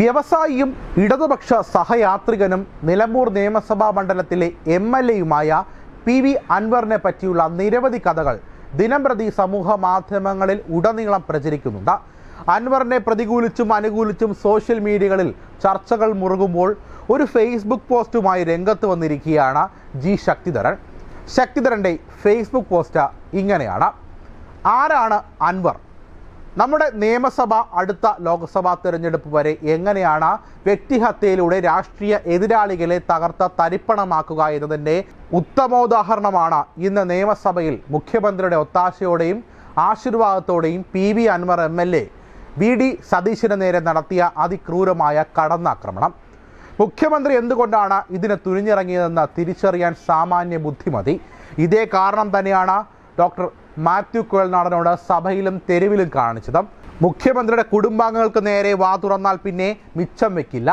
വ്യവസായിയും ഇടതുപക്ഷ സഹയാത്രികനും നിലമ്പൂർ നിയമസഭാ മണ്ഡലത്തിലെ എം എൽ എയുമായ പി വി അൻവറിനെ പറ്റിയുള്ള നിരവധി കഥകൾ ദിനംപ്രതി സമൂഹ മാധ്യമങ്ങളിൽ ഉടനീളം പ്രചരിക്കുന്നുണ്ട്. അൻവറിനെ പ്രതികൂലിച്ചും അനുകൂലിച്ചും സോഷ്യൽ മീഡിയകളിൽ ചർച്ചകൾ മുറുകുമ്പോൾ ഒരു ഫേസ്ബുക്ക് പോസ്റ്റുമായി രംഗത്ത് വന്നിരിക്കുകയാണ് ജി ശക്തിധരൻ. ശക്തിധരന്റെ ഫേസ്ബുക്ക് പോസ്റ്റ് ഇങ്ങനെയാണ്. ആരാണ് അൻവർ? നമ്മുടെ നിയമസഭ അടുത്ത ലോക്സഭാ തിരഞ്ഞെടുപ്പ് വരെ എങ്ങനെയാണ് വ്യക്തിഹത്യയിലൂടെ രാഷ്ട്രീയ എതിരാളികളെ തകർത്ത തരിപ്പണമാക്കുക എന്നതിന്റെ ഉത്തമോദാഹരണമാണ് ഇന്ന് നിയമസഭയിൽ മുഖ്യമന്ത്രിയുടെ ഒത്താശയോടെയും ആശീർവാദത്തോടെയും P V Anvar M L A V D സതീശിന് നേരെ നടത്തിയ അതിക്രൂരമായ കടന്നാക്രമണം. മുഖ്യമന്ത്രി എന്തുകൊണ്ടാണ് ഇതിന് തുനിഞ്ഞിറങ്ങിയതെന്ന് തിരിച്ചറിയാൻ സാമാന്യ ബുദ്ധിമതി? ഇതേ കാരണം തന്നെയാണ് ഡോക്ടർ മാത്യു കുഴൽനാടനോട് സഭയിലും തെരുവിലും കാണിച്ചത്. മുഖ്യമന്ത്രിയുടെ കുടുംബാംഗങ്ങൾക്ക് നേരെ വാ തുറന്നാൽ പിന്നെ മിച്ചം വെക്കില്ല.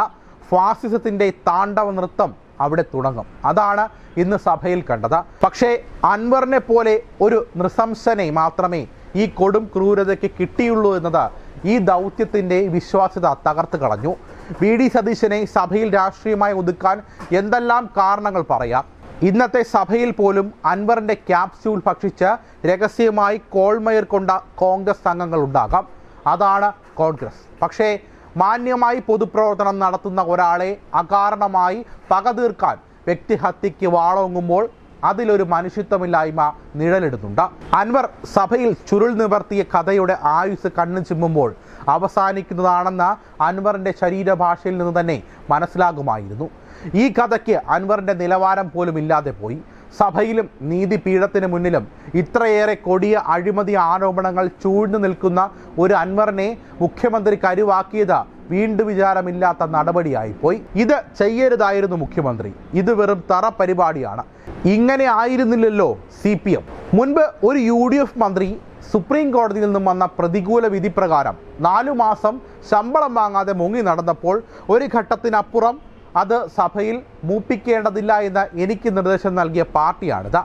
ഫാസിസത്തിന്റെ താണ്ഡവ നൃത്തം അവിടെ തുടങ്ങും. അതാണ് ഇന്ന് സഭയിൽ കണ്ടത്. പക്ഷേ അൻവറിനെ പോലെ ഒരു നൃശംസനെ മാത്രമേ ഈ കൊടും ക്രൂരതയ്ക്ക് കിട്ടിയുള്ളൂ എന്നത് ഈ ദൗത്യത്തിന്റെ വിശ്വാസ്യത തകർത്ത് കളഞ്ഞു. വി. ഡി. സതീശനെ സഭയിൽ രാഷ്ട്രീയമായി ഒതുക്കാൻ എന്തെല്ലാം കാരണങ്ങൾ പറയാം? ഇന്നത്തെ സഭയിൽ പോലും അൻവറിന്റെ ക്യാപ്സ്യൂൾ ഭക്ഷിച്ച് രഹസ്യമായി കോൾമയർ കൊണ്ട കോൺഗ്രസ് അംഗങ്ങൾ ഉണ്ടാകാം. അതാണ് കോൺഗ്രസ്. പക്ഷേ മാന്യമായി പൊതുപ്രവർത്തനം നടത്തുന്ന ഒരാളെ അകാരണമായി പക തീർക്കാൻ വ്യക്തിഹത്യയ്ക്ക് വാളോങ്ങുമ്പോൾ അതിലൊരു മനുഷ്യത്വമില്ലായ്മ നിഴലിടുന്നുണ്ട്. അൻവർ സഭയിൽ ചുരുൾ നിവർത്തിയ കഥയുടെ ആയുസ് കണ്ണു ചിമ്മുമ്പോൾ അവസാനിക്കുന്നതാണെന്ന് അൻവറിന്റെ ശരീരഭാഷയിൽ നിന്ന് തന്നെ മനസ്സിലാകുമായിരുന്നു. ഈ കഥയ്ക്ക് അൻവറിന്റെ നിലവാരം പോലും ഇല്ലാതെ പോയി. സഭയിലും നീതിപീഠത്തിന് മുന്നിലും ഇത്രയേറെ കൊടിയ അഴിമതി ആരോപണങ്ങൾ ചൂഴ്ന്നു നിൽക്കുന്ന ഒരു അൻവറിനെ മുഖ്യമന്ത്രി കരുവാക്കിയത് വീണ്ടു വിചാരമില്ലാത്ത നടപടിയായിപ്പോയി. ഇത് ചെയ്യരുതായിരുന്നു മുഖ്യമന്ത്രി. ഇത് വെറും തറ പരിപാടിയാണ്. ഇങ്ങനെ ആയിരുന്നില്ലല്ലോ സി പി എം. മുൻപ് ഒരു യു ഡി എഫ് മന്ത്രി സുപ്രീം കോടതിയിൽ നിന്നും വന്ന പ്രതികൂല വിധി പ്രകാരം നാലു മാസം ശമ്പളം വാങ്ങാതെ മുങ്ങി നടന്നപ്പോൾ ഒരു ഘട്ടത്തിനപ്പുറം അത് സഭയിൽ മൂപ്പിക്കേണ്ടതില്ല എന്ന് എനിക്ക് നിർദ്ദേശം നൽകിയ പാർട്ടിയാണിത്.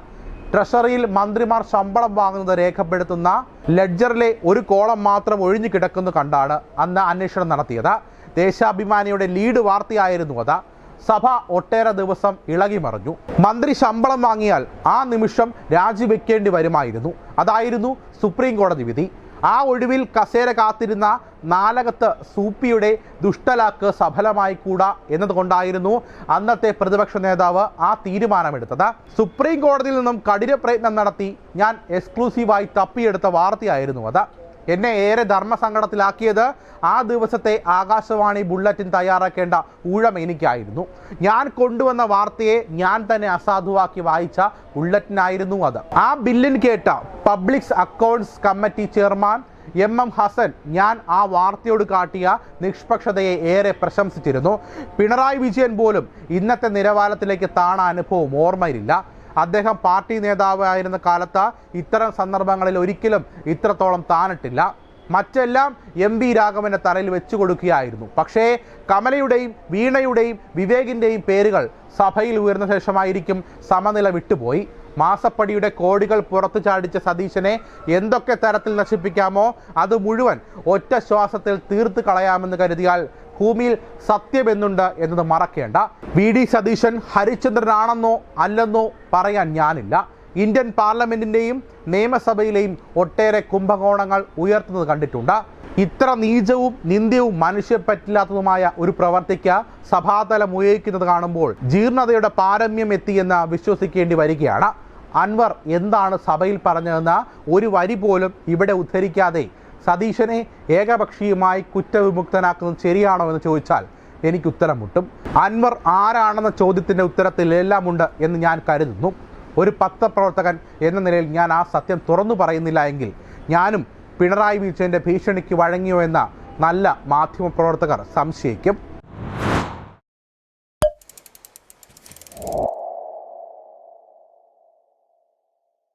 ട്രഷറിയിൽ മന്ത്രിമാർ ശമ്പളം വാങ്ങുന്നത് രേഖപ്പെടുത്തുന്ന ലെഡ്ജറിലെ ഒരു കോളം മാത്രം ഒഴിഞ്ഞു കിടക്കുന്നു കണ്ടാണ് അന്ന് അന്വേഷണം നടത്തിയത്. ദേശാഭിമാനിയുടെ ലീഡ് വാർത്തയായിരുന്നു അത്. സഭ ഒട്ടേറെ ദിവസം ഇളകി മറിഞ്ഞു. മന്ത്രി ശമ്പളം വാങ്ങിയാൽ ആ നിമിഷം രാജിവെക്കേണ്ടി വരുമായിരുന്നു. അതായിരുന്നു സുപ്രീം കോടതി വിധി. ആ ഒഴിവിൽ കസേര കാത്തിരുന്ന നാലകത്ത് സൂപ്പിയുടെ ദുഷ്ടലാക്ക് സഫലമായി കൂടാ എന്നതുകൊണ്ടായിരുന്നു അന്നത്തെ പ്രതിപക്ഷ നേതാവ് ആ തീരുമാനമെടുത്തത്. സുപ്രീം കോടതിയിൽ നിന്നും കഠിന പ്രയത്നം നടത്തി ഞാൻ എക്സ്ക്ലൂസീവായി തപ്പിയെടുത്ത വാർത്തയായിരുന്നു അത്. എന്നെ ഏറെ ധർമ്മസങ്കടത്തിലാക്കിയത് ആ ദിവസത്തെ ആകാശവാണി ബുള്ളറ്റിൻ തയ്യാറാക്കേണ്ട ഊഴം എനിക്കായിരുന്നു. ഞാൻ കൊണ്ടുവന്ന വാർത്തയെ ഞാൻ തന്നെ അസാധുവാക്കി വായിച്ച ബുള്ളറ്റിനായിരുന്നു അത്. ആ ബില്ലിൻ കേട്ട publics accounts committee chairman M M Hassan ഞാൻ ആ വാർത്തയോട് കാട്ടിയ നിഷ്പക്ഷതയെ ഏറെ പ്രശംസിച്ചിരുന്നു. പിണറായി വിജയൻ പോലും ഇന്നത്തെ നിലവാരത്തിലേക്ക് താണ അനുഭവം ഓർമ്മയിലില്ല. അദ്ദേഹം പാർട്ടി നേതാവായിരുന്ന കാലത്ത് ഇത്തരം സന്ദർഭങ്ങളിൽ ഒരിക്കലും ഇത്രത്തോളം താനിട്ടില്ല. മറ്റെല്ലാം എം വി രാഘവന്റെ തറയിൽ വെച്ചു കൊടുക്കുകയായിരുന്നു. പക്ഷേ കമലയുടെയും വീണയുടെയും വിവേകിന്റെയും പേരുകൾ സഭയിൽ ഉയർന്ന ശേഷമായിരിക്കും സമനില വിട്ടുപോയി. മാസപ്പടിയുടെ കോടികൾ പുറത്തു ചാടിച്ച സതീശനെ എന്തൊക്കെ തരത്തിൽ നശിപ്പിക്കാമോ അത് മുഴുവൻ ഒറ്റ ശ്വാസത്തിൽ തീർത്ത് കളയാമെന്ന് കരുതിയാൽ ഭൂമിയിൽ സത്യമെന്നുണ്ട് എന്നത് മറക്കേണ്ട. വി. ഡി. സതീശൻ ഹരിചന്ദ്രനാണെന്നോ അല്ലെന്നോ പറയാൻ ഞാനില്ല. ഇന്ത്യൻ പാർലമെന്റിന്റെയും നിയമസഭയിലെയും ഒട്ടേറെ കുംഭകോണങ്ങൾ ഉയർത്തുന്നത് കണ്ടിട്ടുണ്ട്. ഇത്ര നീചവും നിന്ദ്യവും മനുഷ്യപ്പറ്റില്ലാത്തതുമായ ഒരു പ്രവർത്തിക്ക് സഭാതലം ഉപയോഗിക്കുന്നത് കാണുമ്പോൾ ജീർണതയുടെ പാരമ്യം എത്തിയെന്ന് വിശ്വസിക്കേണ്ടി വരികയാണ്. അൻവർ എന്താണ് സഭയിൽ പറഞ്ഞതെന്ന് ഒരു വരി പോലും ഇവിടെ ഉദ്ധരിക്കാതെ സതീശനെ ഏകപക്ഷീയമായി കുറ്റവിമുക്തനാക്കുന്നത് ശരിയാണോ എന്ന് ചോദിച്ചാൽ എനിക്ക് ഉത്തരം മുട്ടും അൻവർ ആരാണെന്ന ചോദ്യത്തിന്റെ ഉത്തരത്തിൽ എല്ലാമുണ്ട് എന്ന് ഞാൻ കരുതുന്നു. ഒരു പത്രപ്രവർത്തകൻ എന്ന നിലയിൽ ഞാൻ ആ സത്യം തുറന്നു പറയുന്നില്ല എങ്കിൽ ഞാനും പിണറായി വിജയന്റെ ഭീഷണിക്ക് വഴങ്ങിയോ എന്ന നല്ല മാധ്യമപ്രവർത്തകർ സംശയിക്കും.